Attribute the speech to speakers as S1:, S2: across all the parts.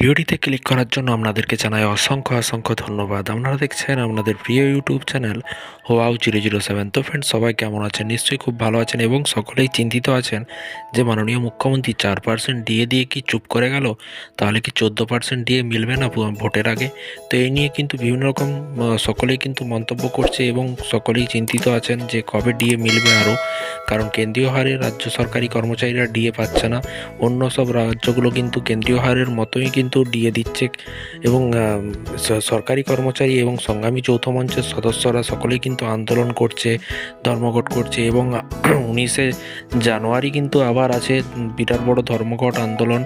S1: ভিডিওটিতে ক্লিক করার জন্য আপনাদেরকে জানাই অসংখ্য অসংখ্য ধন্যবাদ। আপনারা দেখছেন আপনাদের প্রিয় ইউটিউব চ্যানেল হোয়াও জিরো জিরো সেভেন তো ফ্রেন্ডস সবাই কেমন আছেন? নিশ্চয়ই খুব ভালো আছেন এবং সকলেই চিন্তিত আছেন যে মাননীয় মুখ্যমন্ত্রী চার পার্সেন্ট ডিএ দিয়ে কি চুপ করে গেল? তাহলে কি চোদ্দ পার্সেন্ট ডিএ মিলবে না ভোটের আগে? তো এই নিয়ে কিন্তু বিভিন্ন রকম সকলেই কিন্তু মন্তব্য করছে এবং সকলেই চিন্তিত আছেন যে কবে ডিএ মিলবে আরও। কারণ কেন্দ্রীয় হারে রাজ্য সরকারি কর্মচারীরা ডিএ পাচ্ছে না। অন্য সব রাজ্যগুলো কিন্তু কেন্দ্রীয় হারের মতোই কিন্তু ডিএ দিচ্ছে এবং সরকারি কর্মচারী এবং সংগ্রামী যৌথ মঞ্চের সদস্যরা সকলেই কিন্তু আন্দোলন করছে, ধর্মঘট করছে এবং, উনিশে জানুয়ারি কিন্তু আবার আছে বিরাট বড় ধর্মঘট আন্দোলন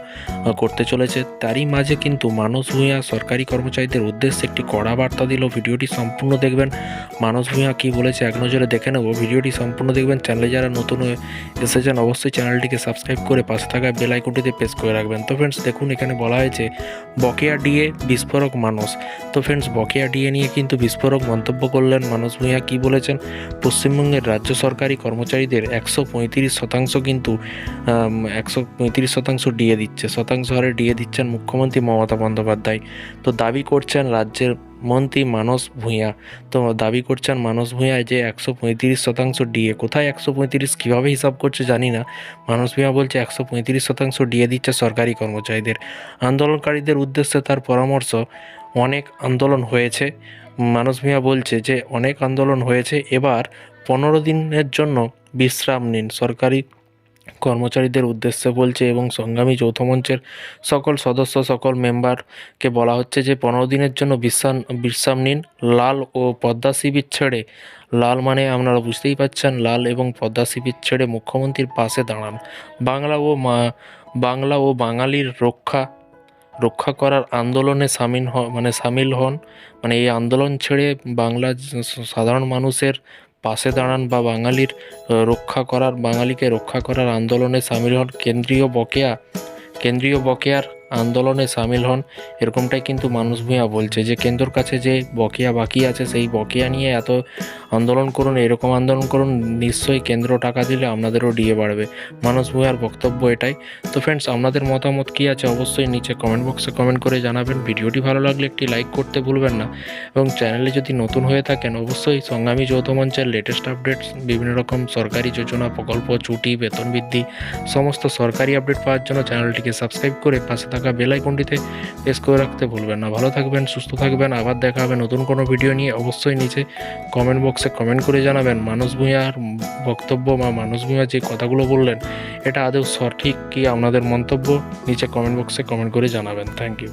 S1: করতে চলেছে। তারই মাঝে কিন্তু মানুষ ভূঁইয়া সরকারি কর্মচারীদের উদ্দেশ্যে একটি কড়া বার্তা দিল। ভিডিওটি সম্পূর্ণ দেখবেন। মানুষ ভূঁইয়া কী বলেছে এক নজরে দেখে নেব। ভিডিওটি সম্পূর্ণ দেখবেন। চ্যানেলে যারা নতুন হয়ে এসেছেন, অবশ্যই চ্যানেলটিকে সাবস্ক্রাইব করে পাশে থাকা বেল আইকনটিতে প্রেস করে রাখবেন। তো ফ্রেন্ডস দেখুন, এখানে বলা হয়েছে, বকেয়া ডিএ বিস্ফোরক মানুষ। তো ফ্রেন্ডস বকেয়া ডিএ নিয়ে কিন্তু বিস্ফোরক মন্তব্য করলেন মানুষ ভূঁইয়া। কী বলেছেন? পশ্চিমবঙ্গের রাজ্য সরকারি কর্মচারীদের একশো পঁয়ত্রিশ শতাংশ কিন্তু একশো পঁয়ত্রিশ শতাংশ ডিএ দিচ্ছে। শতাংশ হারে ডিএ দিচ্ছেন মুখ্যমন্ত্রী মমতা বন্দ্যোপাধ্যায়। তো দাবি করছেন, রাজ্যের মন্ত্রী মানস ভূঁইয়া। তো দাবি করছেন মানস ভূঁইয়া যে একশো পঁয়ত্রিশ শতাংশ ডিএ। কোথায় একশো পঁয়ত্রিশ? কীভাবে হিসাব করছে জানি না। মানস ভূঁইয়া বলছে একশো পঁয়ত্রিশ শতাংশ ডিএ দিচ্ছে সরকারি কর্মচারীদের। আন্দোলনকারীদের উদ্দেশ্যে তার পরামর্শ, অনেক আন্দোলন হয়েছে। মানস ভূঁইয়া বলছে যে, অনেক আন্দোলন হয়েছে। এবার পনেরো দিনের জন্য বিশ্রাম নিন। সরকারি কর্মচারীদের উদ্দেশ্যে বলছে এবং সংগ্রামী যৌথ মঞ্চের সকল সদস্য, সকল মেম্বারকে বলা হচ্ছে যে পনেরো দিনের জন্য বিশ্রাম বিশ্রাম নিন। লাল ও পদ্মা শিবির ছেড়ে, লাল মানে আপনারা বুঝতেই পাচ্ছেন, লাল এবং পদ্মা শিবির ছেড়ে মুখ্যমন্ত্রীর পাশে দাঁড়ান। বাংলা ও বাংলা ও বাঙালির রক্ষা রক্ষা করার আন্দোলনে সামিল হ মানে সামিল হন। মানে এই আন্দোলন ছেড়ে বাংলা সাধারণ মানুষের পাশে দাঁড়ান বা বাঙালির রক্ষা করার, বাঙালিকে রক্ষা করার আন্দোলনে সামিল হন কেন্দ্রীয় বকেয়া। কেন্দ্রীয় বকেয়ার আন্দোলনে সামিল হন, এরকমটাই কিন্তু মানুষ ভূঁয়া বলছে যে কেন্দ্রর কাছে যে বকেয়া বাকি আছে, সেই বকেয়া নিয়ে এত আন্দোলন করুন, এরকম আন্দোলন করুন, নিশ্চয়ই কেন্দ্র টাকা দিলে আপনাদেরও ডিএ বাড়বে। মানুষ ভূঁইয়ার বক্তব্য এটাই। তো ফ্রেন্ডস আপনাদের মতামত কী আছে অবশ্যই নিচে কমেন্ট বক্সে কমেন্ট করে জানাবেন। ভিডিওটি ভালো লাগলে একটি লাইক করতে ভুলবেন না। এবং চ্যানেলে যদি নতুন হয়ে থাকেন, অবশ্যই সংগ্রামী যৌথ মঞ্চের লেটেস্ট আপডেটস বিভিন্ন রকম সরকারি যোজনা প্রকল্প ছুটি বেতন বৃদ্ধি, সমস্ত সরকারি আপডেট পাওয়ার জন্য চ্যানেলটিকে সাবস্ক্রাইব করে পাশে থাকা বেল আইকনটিতে প্রেস করে রাখতে ভুলবেন না। ভালো থাকবেন, সুস্থ থাকবেন, আবার দেখা হবে নতুন কোনো ভিডিও নিয়ে। অবশ্যই নিচে কমেন্ট বক্সে কমেন্ট করে জানাবেন মানস ভূঁয়ার বক্তব্য বা মানস ভূঁইয়া যে কথাগুলো বললেন, এটা আদৌ সঠিক কি আপনাদের মন্তব্য? নিচে কমেন্ট বক্সে কমেন্ট করে জানাবেন। Thank you